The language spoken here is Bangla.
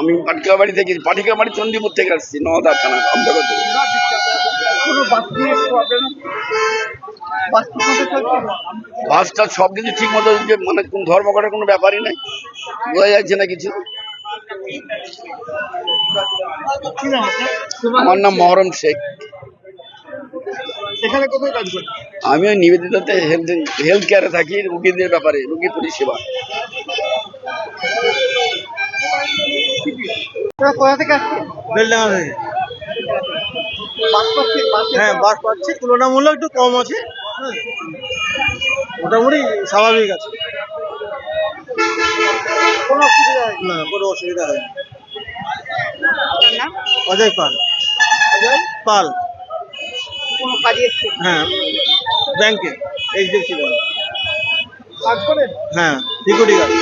আমি পাটিকা বাড়ি থেকে পাটিকা বাড়ি চণ্ডীপুর থেকে আসছি নওদা থানা চলছে? বাসটা সব কিছু ঠিক মতো মানে কোন ধর্মঘটের কোনো ব্যাপারই নাই। বোঝা যাচ্ছে না কিছু। আমার নাম মহরম শেখ। এখানে কোথায় কাজ করেন? আমি ওই নিবেদিতাতে হেলথ হেলথ কেয়ারে থাকি রুগীদের ব্যাপারে রুগী পরিষেবা। কোথা থেকে আসছে বেলডাঙ্গা থেকে। বাস পাচ্ছে বাসে হ্যাঁ বাস পাচ্ছি। তুলনামূলক একটু কম আছে। মোটামুটি স্বাভাবিক আছে। কোনো অসুবিধা হয় না কোনো অসুবিধা অজয় পাল। অজয়? পাল। কোনো কাজে হ্যাঁ ব্যাংকে এইচডিএফসি ব্যাংক। কাজ করেন হ্যাঁ সিকিউরিটি গার্ড